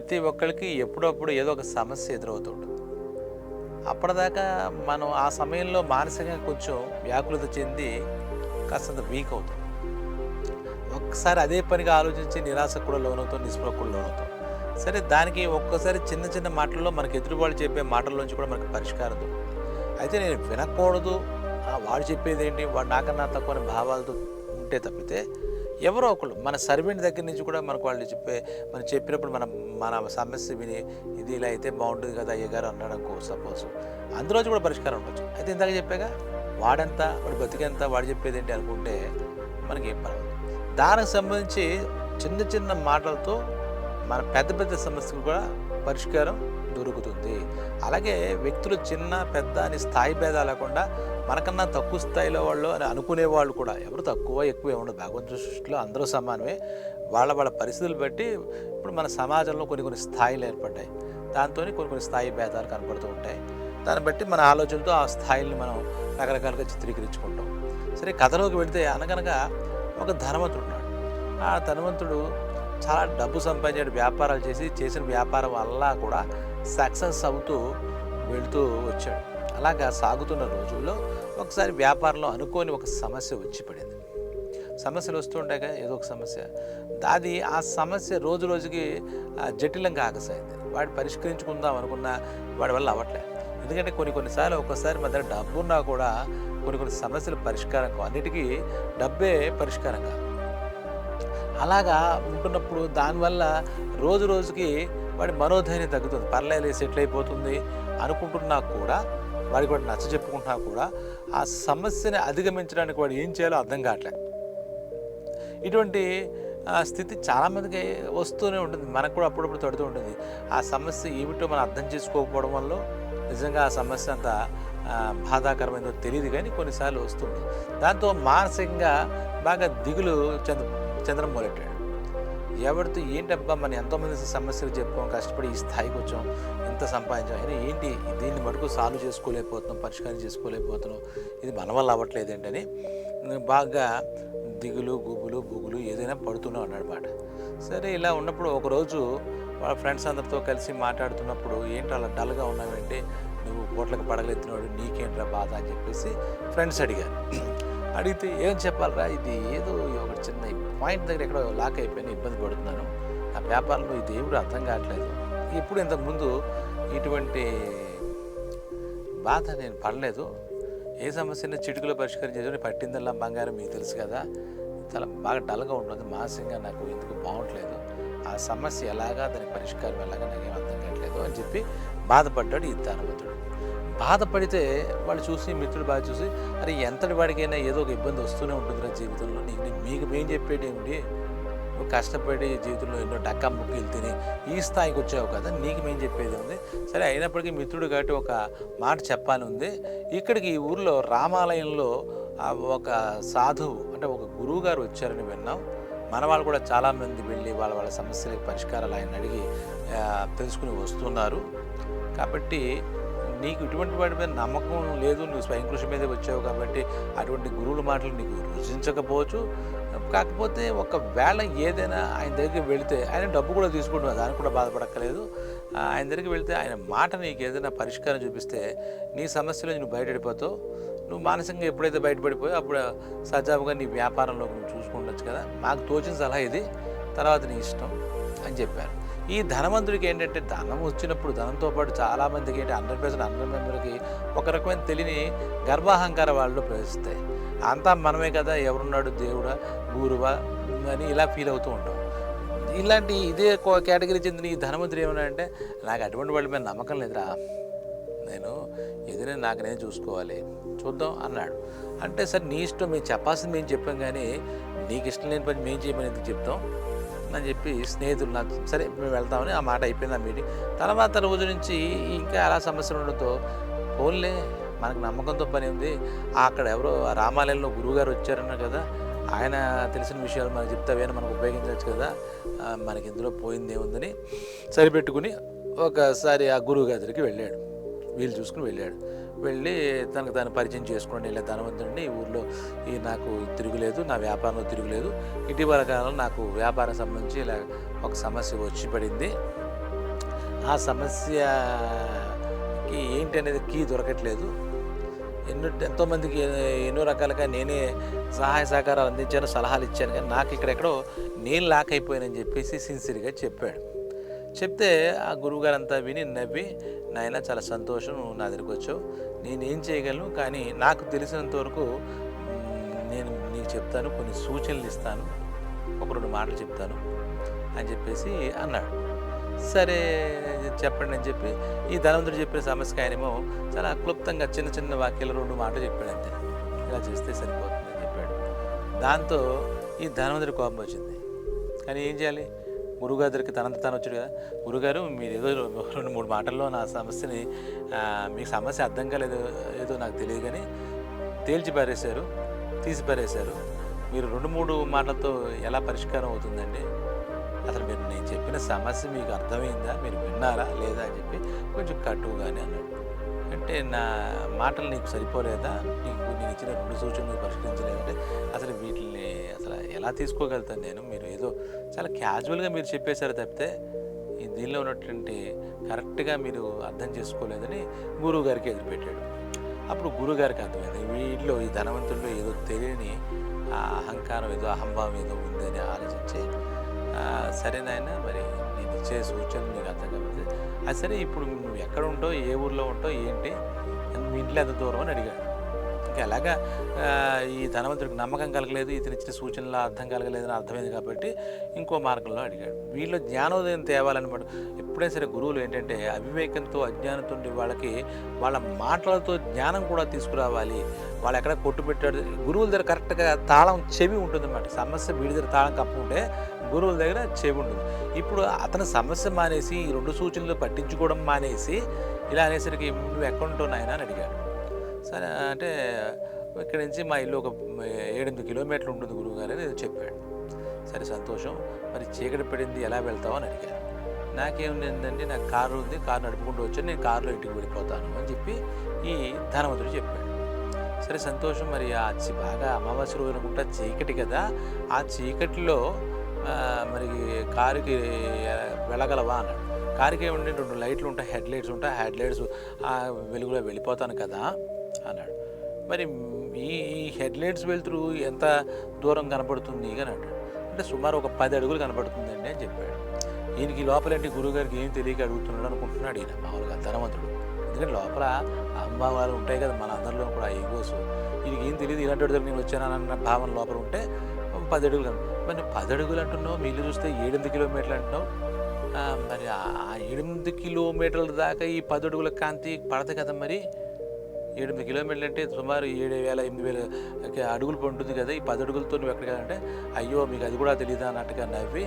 ప్రతి ఒక్కరికి ఎప్పుడప్పుడు ఏదో ఒక సమస్య ఎదురవుతుంటుంది. అప్పటిదాకా మనం ఆ సమయంలో మానసికంగా కొంచెం వ్యాకులత చెంది కాస్తంత వీక్ అవుతాం. ఒక్కసారి అదే పనిగా ఆలోచించి నిరాశకు కూడా లోనవుతాం నిస్పృహకు కూడా లోనవుతాం. సరే దానికి ఒక్కసారి చిన్న చిన్న మాటల్లో మనకి ఎదురువాళ్ళు చెప్పే మాటల్లోంచి కూడా మనకు పరిష్కారం అయితే నేను వినకూడదు. వాడు చెప్పేది ఏంటి? వాడు నాకన్నా తక్కువ భావాలతో ఉంటే తప్పితే ఎవరో ఒకళ్ళు. మన సర్వెంట్ దగ్గర నుంచి కూడా మనకు వాళ్ళు చెప్పే మనం చెప్పినప్పుడు మనం మన సమస్య విని ఇది ఇలా అయితే బాగుంటుంది కదా అయ్యగారు అన్నాడు అనుకో సపోజ్. అందులో కూడా పరిష్కారం ఉండొచ్చు. అయితే ఇందాక చెప్పాగా వాడంతా వాడు బతికెంత వాడు చెప్పేది ఏంటి అనుకుంటే మనకి ఏం పర్వాలేదు. దానికి సంబంధించి చిన్న చిన్న మాటలతో మన పెద్ద పెద్ద సమస్యకు కూడా పరిష్కారం దొరుకుతుంది. అలాగే వ్యక్తులు చిన్న పెద్ద అని స్థాయి భేదాలు లేకుండా మనకన్నా తక్కువ స్థాయిలో వాళ్ళు అని అనుకునే వాళ్ళు కూడా ఎవరు తక్కువ ఎక్కువ ఉండదు భగవంతుడి సృష్టిలో అందరూ సమానమే. వాళ్ళ వాళ్ళ పరిస్థితులు బట్టి ఇప్పుడు మన సమాజంలో కొన్ని కొన్ని స్థాయిలు ఏర్పడ్డాయి. దాంతో కొన్ని కొన్ని స్థాయి భేదాలు కనపడుతూ ఉంటాయి. దాన్ని బట్టి మన ఆలోచనతో ఆ స్థాయిల్ని మనం రకరకాలుగా చిత్రీకరించుకుంటాం. సరే కథలోకి వెళితే అనగనగా ఒక ధనవంతుడు ఉన్నాడు. ఆ ధనవంతుడు చాలా డబ్బు సంపాదించాడు వ్యాపారాలు చేసి చేసిన వ్యాపారం వల్ల కూడా సక్సెస్ అవుతూ వెళ్తూ వచ్చాడు. అలాగా సాగుతున్న రోజుల్లో ఒకసారి వ్యాపారంలో అనుకోని ఒక సమస్య వచ్చి పడింది. సమస్యలు వస్తుంటాయి కదా ఏదో ఒక సమస్య. అది ఆ సమస్య రోజు రోజుకి జటిలంగా ఆగసాగింది. వాడు పరిష్కరించుకుందాం అనుకున్న వాడి వల్ల అవ్వట్లేదు ఎందుకంటే కొన్ని కొన్నిసార్లు ఒక్కసారి మన దగ్గర డబ్బు ఉన్నా కూడా కొన్ని కొన్ని సమస్యలు పరిష్కారం కావు. అన్నిటికీ డబ్బే పరిష్కారం కాదు. అలాగా ఉంటున్నప్పుడు దానివల్ల రోజు రోజుకి వాడి మనోధైర్యం తగ్గుతుంది. పర్లేదు సెటిల్ అయిపోతుంది అనుకుంటున్నా కూడా వాడికి వాడు నచ్చ చెప్పుకుంటున్నా కూడా ఆ సమస్యని అధిగమించడానికి వాడు ఏం చేయాలో అర్థం కావట్లేదు ఇటువంటి స్థితి చాలామందికి వస్తూనే ఉంటుంది. మనకు కూడా అప్పుడప్పుడు తడుతూ ఉంటుంది. ఆ సమస్య ఏమిటో మనం అర్థం చేసుకోకపోవడం వల్ల నిజంగా ఆ సమస్య అంత బాధాకరమైందో బాధాకరమైనదో తెలియదు కానీ కొన్నిసార్లు వస్తుంది దాంతో మానసికంగా బాగా దిగులు చెంద చెందడం మొదలెట్టాడు. ఎవరితో ఏంటబ్బా మనం ఎంతోమంది సమస్యలు చెప్పుకోం కష్టపడి ఈ స్థాయికి వచ్చాం ఇంత సంపాదించాం. అయినా ఏంటి? దీన్ని మటుకు సాల్వ్ చేసుకోలేకపోతున్నాం పరిష్కారం చేసుకోలేకపోతున్నాం. ఇది మన వల్ల అవ్వట్లేదు ఏంటని బాగా దిగులు గుబులు బుగులు ఏదైనా పడుతూనే ఉన్నాడనమాట సరే ఇలా ఉన్నప్పుడు ఒకరోజు వాళ్ళ ఫ్రెండ్స్ అందరితో కలిసి మాట్లాడుతున్నప్పుడు ఏంటి అలా డల్గా ఉన్నావంటే? నువ్వు కోట్లకు పడగలెత్తినవాడు నీకేంట్రా బాధ అని చెప్పేసి ఫ్రెండ్స్ అడిగారు. అడిగితే ఏం చెప్పాలరా? ఇది ఏదో ఒక చిన్న పాయింట్ దగ్గర ఎక్కడో లాక్ అయిపోయిన ఇబ్బంది పడుతున్నాను. నా వ్యాపారంలో ఇది ఏమిటో అర్థం కావట్లేదు. ఇప్పుడు ఇంతకుముందు ఇటువంటి బాధ నేను పడలేదు. ఏ సమస్యని చిటుకులో పరిష్కారం పట్టిందల్లా బంగారం మీకు తెలుసు కదా. చాలా బాగా డల్గా ఉంటుంది మానసికంగా నాకు ఎందుకు బాగుంటలేదు. ఆ సమస్య ఎలాగా దానికి పరిష్కారం ఎలాగా నాకేం అర్థం కావట్లేదు అని చెప్పి బాధపడ్డాడు ఈ ధనవంతుడు. బాధపడితే వాళ్ళు చూసి మిత్రుడు బాగా చూసి అరే ఎంతటి వాడికైనా ఏదో ఒక ఇబ్బంది వస్తూనే ఉంటుందిరా జీవితంలో. నీకు నీ- మీకు మేం చెప్పేది ఏమిటి నువ్వు కష్టపడి జీవితంలో ఎన్నో డక్కా ముక్కీలు తిని ఈ స్థాయికి వచ్చావు కదా నీకు మేము చెప్పేది ఉంది సరే అయినప్పటికీ మిత్రుడు కాబట్టి ఒక మాట చెప్పాలని ఉంది. ఇక్కడికి ఈ ఊర్లో రామాలయంలో ఒక సాధువు అంటే ఒక గురువు గారు వచ్చారని విన్నాం. మన వాళ్ళు కూడా చాలామంది వెళ్ళి వాళ్ళ వాళ్ళ సమస్యలకు పరిష్కారాలు ఆయన అడిగి తెలుసుకుని వస్తున్నారు. కాబట్టి నీకు ఇటువంటి వాటి మీద నమ్మకం లేదు నువ్వు స్వయం కృషి మీదే వచ్చావు కాబట్టి అటువంటి గురువుల మాటలు నీకు రుచించకపోవచ్చు. కాకపోతే ఒకవేళ ఏదైనా ఆయన దగ్గరికి వెళితే ఆయన డబ్బు కూడా తీసుకుంటున్నా దానికి కూడా బాధపడక్కలేదు ఆయన దగ్గరికి వెళితే ఆయన మాట నీకు ఏదైనా పరిష్కారం చూపిస్తే నీ సమస్యలో నువ్వు బయటపడిపోతావు. నువ్వు మానసికంగా ఎప్పుడైతే బయటపడిపోయావు అప్పుడు సజావుగా నీ వ్యాపారంలో నువ్వు చూసుకుండొచ్చు కదా. మాకు తోచిన సలహా ఇది. తర్వాత నీ ఇష్టం అని చెప్పారు. ఈ ధనవంతుడికి ఏంటంటే ధనం వచ్చినప్పుడు ధనంతో పాటు చాలామందికి ఏంటి హండ్రెడ్ పర్సెంట్ హండ్రెడ్ మెంబర్కి ఒక రకమైన తెలియని గర్భాహంకార వాళ్ళు ప్రవేశిస్తాయి. అంతా మనమే కదా ఎవరున్నాడు దేవుడా గురువా అని ఇలా ఫీల్ అవుతూ ఉంటాం. ఇలాంటి ఇదే కేటగిరీ చెందిన ఈ ధనవంతుడు ఏమన్నా అంటే నాకు అటువంటి వాళ్ళ మీద నమ్మకం లేదురా. నేను ఎదురే నాకు నేను చూసుకోవాలి. చూద్దాం అన్నాడు. అంటే సరే నీ ఇష్టం మేము చెప్పాల్సింది మేము చెప్పాం కానీ నీకు ఇష్టం లేని పని మేము చేయమని ఎందుకు చెప్తాం? అని చెప్పి స్నేహితులు నాకు సరే మేము వెళ్తామని ఆ మాట అయిపోయింది ఆ మీటింగ్ తర్వాత రోజు నుంచి ఇంకా అలా సమస్యలు ఉండడంతో ఫోన్లే మనకు నమ్మకంతో పని ఉంది. అక్కడ ఎవరో ఆ రామాలయంలో గురువుగారు వచ్చారన్న కదా ఆయన తెలిసిన విషయాలు మనకు చెప్తావేనా మనకు ఉపయోగించవచ్చు కదా. మనకి ఇందులో పోయింది ఏముందని సరిపెట్టుకుని ఒకసారి ఆ గురువు గారి వెళ్ళాడు. వీళ్ళు చూసుకుని వెళ్ళాడు. వెళ్ళి తనకు తాను పరిచయం చేసుకోండి ఇలా ధనవంతుడిని ఈ ఊర్లో ఈ నాకు తిరుగులేదు నా వ్యాపారంలో తిరుగులేదు. ఇటీవల కాలంలో నాకు వ్యాపారం సంబంధించి ఇలా ఒక సమస్య వచ్చి పడింది. ఆ సమస్యకి ఏంటి అనేది కీ దొరకట్లేదు. ఎన్నో ఎంతోమందికి ఎన్నో రకాలుగా నేనే సహాయ సహకారాలు అందించాను సలహాలు ఇచ్చాను. కానీ నాకు ఇక్కడెక్కడో నేను లాక్ అయిపోయానని చెప్పేసి సిన్సియర్గా చెప్పాడు. చెప్తే ఆ గురువుగారు అంతా విని నవ్వి నాయన చాలా సంతోషం నువ్వు నా దగ్గరికి వచ్చావు. నేను ఏం చేయగలను? కానీ నాకు తెలిసినంత వరకు నేను నీకు చెప్తాను కొన్ని సూచనలు ఇస్తాను. ఒక రెండు మాటలు చెప్తాను అని చెప్పేసి అన్నాడు. సరే చెప్పండి అని చెప్పి ఈ ధనవంతుడు చెప్పిన సమస్యకి ఆయనేమో చాలా క్లుప్తంగా చిన్న చిన్న వాక్యాలు రెండు మాటలు చెప్పాడు అంతే. ఇలా చేస్తే సరిపోతుందని చెప్పాడు. దాంతో ఈ ధనవంతుడి కోపం వచ్చింది. కానీ ఏం చేయాలి? గురుగారికి తనంత తాను వచ్చాడు కదా. గురుగారు మీరు ఏదో రెండు మూడు మాటల్లో నా సమస్యని మీకు సమస్య అర్థం కాలేదు ఏదో నాకు తెలియదు కానీ తేల్చి పారేశారు తీసి పారేశారు. మీరు రెండు మూడు మాటలతో ఎలా పరిష్కారం అవుతుందండి? అసలు మీరు నేను చెప్పిన సమస్య మీకు అర్థమైందా? మీరు విన్నారా? లేదా అని చెప్పి కొంచెం కట్టుగానే అన్నాడు. అంటే నా మాటలు నీకు సరిపోలేదా? నీకు నేను ఇచ్చిన రెండు సూచనలు పరిష్కరించలేదంటే అసలు వీటిని ఎలా తీసుకోగలుగుతాను నేను? మీరు ఏదో చాలా క్యాజువల్గా మీరు చెప్పేశారు తప్పితే ఈ దీనిలో ఉన్నటువంటి కరెక్ట్గా మీరు అర్థం చేసుకోలేదని గురువు గారికి ఎదురుపెట్టాడు. అప్పుడు గురుగారికి అర్థమైంది వీటిలో ఈ ధనవంతుల్లో ఏదో తెలియని ఆ అహంకారం ఏదో అహంభావం ఏదో ఉందని ఆలోచించి "ఆ, సరే మరి నేను ఇచ్చే సూచనలు నీకు అర్థం కాకపోతే అది సరే ఇప్పుడు నువ్వు ఎక్కడ ఉంటావు ఏ ఊర్లో ఉంటావు ఏంటి? మీ ఇంట్లో ఎంత దూరం అని అడిగాడు. ఇంకా అలాగా ఈ ధనవంతుడికి నమ్మకం కలగలేదు ఇతను ఇచ్చిన సూచనలు అర్థం కలగలేదని అర్థమైంది కాబట్టి ఇంకో మార్గంలో అడిగాడు. వీళ్ళు జ్ఞానోదయం తేవాలన్నమాట. ఎప్పుడైనా సరే గురువులు ఏంటంటే అవివేకంతో అజ్ఞానంతో వాళ్ళకి వాళ్ళ మాటలతో జ్ఞానం కూడా తీసుకురావాలి. వాళ్ళు ఎక్కడ కొట్టు పెట్టాడు. గురువుల దగ్గర కరెక్ట్గా తాళం చెవి ఉంటుంది అన్నమాట సమస్య వీడి దగ్గర తాళం కప్పుకుంటే గురువుల దగ్గర చెవి ఉంటుంది. ఇప్పుడు అతని సమస్య మానేసి ఈ రెండు సూచనలు పట్టించుకోవడం మానేసి ఇలా అనేసరికి నువ్వు ఎక్కడ ఉంటావు నాయన అని అడిగాడు. సరే అంటే ఇక్కడి నుంచి మా ఇల్లు ఒక ఏడెనిమిది కిలోమీటర్లు ఉంటుంది గురువుగారు అని చెప్పాడు. సరే సంతోషం. మరి చీకటి పడింది ఎలా వెళ్తావు అని అడిగాను నాకేముందండి నాకు కారు ఉంది కారు నడుపుకుంటూ వచ్చి నేను కారులో ఇంటికి వెళ్ళిపోతాను అని చెప్పి ఈ ధనవంతుడు చెప్పాడు. సరే సంతోషం. మరి ఆ చి- బాగా అమావాస్య రోజు అనుకుంటా చీకటి కదా ఆ చీకటిలో మరి కారుకి వెళ్ళగలవా అన్నాడు. కారుకి ఏమంటే రెండు లైట్లు ఉంటాయి హెడ్ లైట్స్ ఉంటాయి హెడ్ లైట్స్ ఆ వెలుగులో వెళ్ళిపోతాను కదా. అన్నాడు. మరి ఈ ఈ హెడ్ వెళ్తురు ఎంత దూరం కనపడుతుంది అని అన్నాడు. అంటే సుమారు ఒక పది అడుగులు కనపడుతుందండి అని చెప్పాడు. ఈయనకి లోపలంటే గురువుగారికి ఏం తెలియక అడుగుతున్నాడు అనుకుంటున్నాడు ఈయన. మామూలుగా ధనవంతుడు ఎందుకంటే లోపల అమ్మవారు ఉంటాయి కదా మన అందరిలో కూడా ఈగోస్ ఈయనకి ఏం తెలియదు ఇలాంటి అడుగులు నేను వచ్చానన్న భావన లోపల ఉంటే ఒక పది అడుగులు కనప- మరి పది అడుగులు అంటున్నావు మీరు చూస్తే ఏడెనిమిది కిలోమీటర్లు అంటున్నావు. మరి ఆ ఎనిమిది కిలోమీటర్ల దాకా ఈ పది అడుగుల కాంతి పడదు కదా మరి? ఎనిమిది కిలోమీటర్లు అంటే సుమారు ఏడు వేల ఎనిమిది వేల అడుగులు ఉంటుంది కదా. ఈ పది అడుగులతో నువ్వు ఎక్కడికి అంటే అయ్యో మీకు అది కూడా తెలియదా అన్నట్టుగా నవ్వి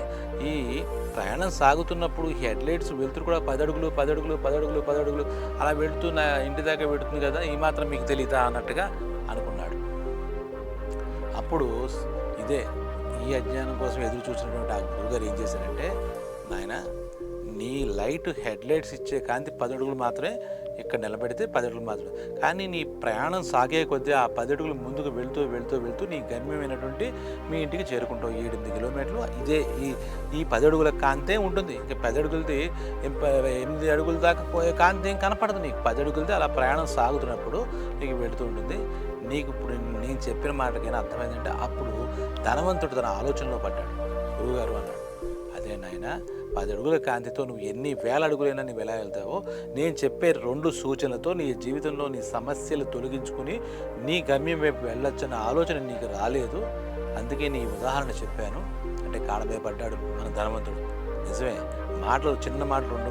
ఈ ప్రయాణం సాగుతున్నప్పుడు హెడ్ లైట్స్ వెళ్తురు కూడా. పది అడుగులు పది అడుగులు పది అడుగులు పది అడుగులు అలా వెళుతూ నా ఇంటి దాకా పెడుతుంది కదా. ఈ మాత్రం మీకు తెలియదా అన్నట్టుగా అనుకున్నాడు. అప్పుడు ఇదే ఈ అజ్ఞానం కోసం ఎదురు చూసినటువంటి ఆ గురుగారు ఏం చేశారంటే నాయన నీ లైట్ హెడ్ లైట్స్ ఇచ్చే కాంతి పది అడుగులు మాత్రమే ఇక్కడ నిలబెడితే పది అడుగులు మాత్రమే. కానీ నీ ప్రయాణం సాగే కొద్దీ ఆ పది అడుగులు ముందుకు వెళ్తూ వెళ్తూ వెళ్తూ నీ గమ్యమైనటువంటి మీ ఇంటికి చేరుకుంటావు. ఏడెనిమిది కిలోమీటర్లు. ఇదే ఈ ఈ పది అడుగుల కాంతే ఉంటుంది. ఇంకా పది అడుగులది ఎనిమిది అడుగుల దాకా పోయే కాంతి ఏం కనపడదు నీకు. పది అడుగులది అలా ప్రయాణం సాగుతున్నప్పుడు నీకు వెళుతూ ఉంటుంది. నీకు ఇప్పుడు నేను చెప్పిన మాటకైనా అర్థమైందంటే అప్పుడు ధనవంతుడు తన ఆలోచనలో పడ్డాడు. గురువుగారు అన్నాడు అదే నాయన పది అడుగుల కాంతితో నువ్వు ఎన్ని వేల అడుగులైనా నువ్వు ఎలా వెళ్తావో నేను చెప్పే రెండు సూచనలతో నీ జీవితంలో నీ సమస్యలు తొలగించుకుని నీ గమ్యం వైపు వెళ్ళొచ్చన్న ఆలోచన నీకు రాలేదు. అందుకే నీ ఉదాహరణ చెప్పాను. అంటే కాడమే పడ్డాడు మన ధనవంతుడు. నిజమే మాటలు చిన్న మాటలు రెండు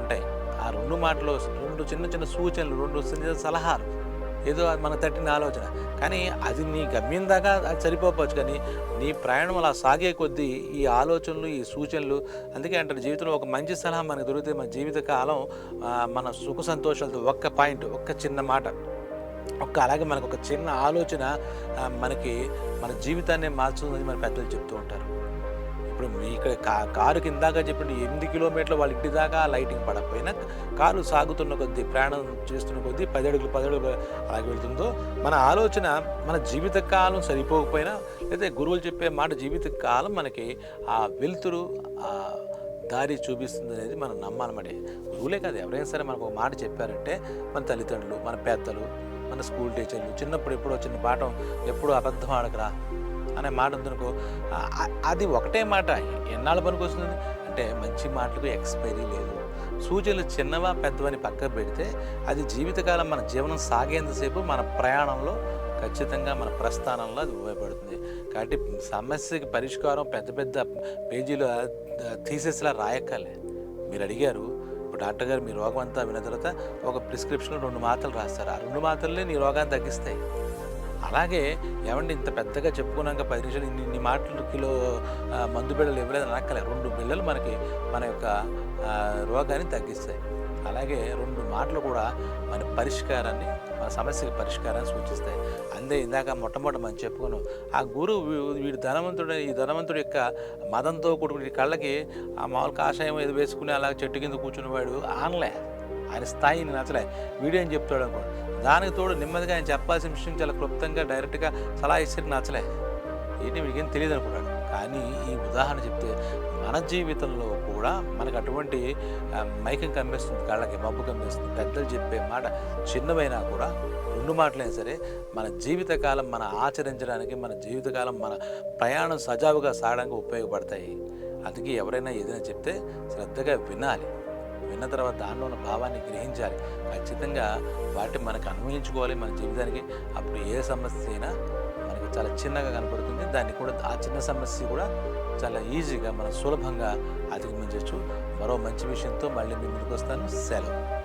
ఉంటాయి. ఆ రెండు మాటలు రెండు చిన్న చిన్న సూచనలు రెండు చిన్న సలహాలు. ఏదో అది తట్టిన ఆలోచన. కానీ అది నీ గమ్యం దాకా అది సరిపోవచ్చు కానీ నీ ప్రయాణం అలా సాగే కొద్దీ ఈ ఆలోచనలు ఈ సూచనలు అందుకే అంటారు జీవితంలో ఒక మంచి సలహా మనకు దొరికితే మన జీవిత కాలం మన సుఖ సంతోషాలతో ఒక్క పాయింట్ ఒక్క చిన్న మాట ఒక్క అలాగే మనకు ఒక చిన్న ఆలోచన మనకి మన జీవితాన్ని మార్చుతుందని మన పెద్దలు చెప్తూ ఉంటారు. ఇక్కడ కా కారు ఇందాక చెప్పిన ఎనిమిది కిలోమీటర్లు వాళ్ళ ఇంటి దాకా లైటింగ్ పడకపోయినా కారు సాగుతున్న కొద్దీ ప్రయాణం చేస్తున్న కొద్దీ పది అడుగులు పది అడుగులు అలాగే వెళ్తుందో మన ఆలోచన మన జీవిత కాలం సరిపోకపోయినా లేదా గురువులు చెప్పే మాట జీవిత కాలం మనకి ఆ వెలుతురు ఆ దారి చూపిస్తుంది అనేది మనం నమ్మాలన్నమాట గురువులే కాదు ఎవరైనా సరే మనకు ఒక మాట చెప్పారంటే మన తల్లిదండ్రులు మన పెద్దలు మన స్కూల్ టీచర్లు చిన్నప్పుడు ఎప్పుడో చిన్న పాఠం ఎప్పుడూ అబద్ధం ఆడకరా అనే మాట ఉందనుకో అది ఒకటే మాట. ఎన్నాళ్ళు పనికి వస్తుంది అంటే మంచి మాటలకు ఎక్స్పైరీ లేదు. సూచనలు చిన్నవా పెద్దవని పక్కకు పెడితే అది జీవితకాలం మన జీవనం సాగేంతసేపు మన ప్రయాణంలో ఖచ్చితంగా మన ప్రస్థానంలో అది ఉపయోగపడుతుంది కాబట్టి సమస్యకి పరిష్కారం పెద్ద పెద్ద పేజీలో థీసెస్లా రాయక్కలే మీరు అడిగారు ఇప్పుడు డాక్టర్ గారు మీ రోగం అంతా విన్న తర్వాత ఒక ప్రిస్క్రిప్షన్ రెండు మాత్రలు రాస్తారు. ఆ రెండు మాత్రలే నీ రోగాన్ని తగ్గిస్తాయి. అలాగే ఏమండి ఇంత పెద్దగా చెప్పుకున్నాక పది నిమిషాలు ఇన్ని ఇన్ని మాటలు కిలో మందు బిళ్ళలు ఇవ్వలేదు అనక్కలే రెండు బిళ్ళలు మనకి మన యొక్క రోగాన్ని తగ్గిస్తాయి. అలాగే రెండు మాటలు కూడా మన పరిష్కారాన్ని మన సమస్యకి పరిష్కారాన్ని సూచిస్తాయి. అందే ఇందాక మొట్టమొదటి మనం చెప్పుకున్నాం. ఆ గురువు వీడు ధనవంతుడు ఈ ధనవంతుడి యొక్క మదంతో కూడుకుని కళ్ళకి ఆ మామూలు కాషాయం ఏదో వేసుకుని అలా చెట్టు కింద కూర్చునేవాడు ఆనలే. ఆయన స్థాయిని నచ్చలే. వీడియో ఏం చెప్తాడు అనుకో. దానికి తోడు నెమ్మదిగా ఆయన చెప్పాల్సిన విషయం చాలా క్లుప్తంగా డైరెక్ట్గా సలహా ఇస్తే నచ్చలే. ఏంటి వీడికేం తెలియదు అనుకున్నాడు కానీ ఈ ఉదాహరణ చెప్తే మన జీవితంలో కూడా మనకు అటువంటి మైకం కమ్మేస్తుంది కళ్ళకి మబ్బు కమ్మేస్తుంది పెద్దలు చెప్పే మాట చిన్నవైనా కూడా రెండు మాటలైనా సరే మన జీవితకాలం మన ఆచరించడానికి మన జీవితకాలం మన ప్రయాణం సజావుగా సాగడానికి ఉపయోగపడతాయి. అందుకే ఎవరైనా ఏదైనా చెప్తే శ్రద్ధగా వినాలి. విన్న తర్వాత దానిలో ఉన్న భావాన్ని గ్రహించాలి. ఖచ్చితంగా వాటిని మనకు అన్వయించుకోవాలి మన జీవితానికి. అప్పుడు ఏ సమస్య అయినా మనకు చాలా చిన్నగా కనపడుతుంది. దాన్ని కూడా ఆ చిన్న సమస్య కూడా చాలా ఈజీగా మనం సులభంగా అధిగమించవచ్చు. మరో మంచి విషయంతో మళ్ళీ మీ ముందుకు వస్తాను. సెలవు.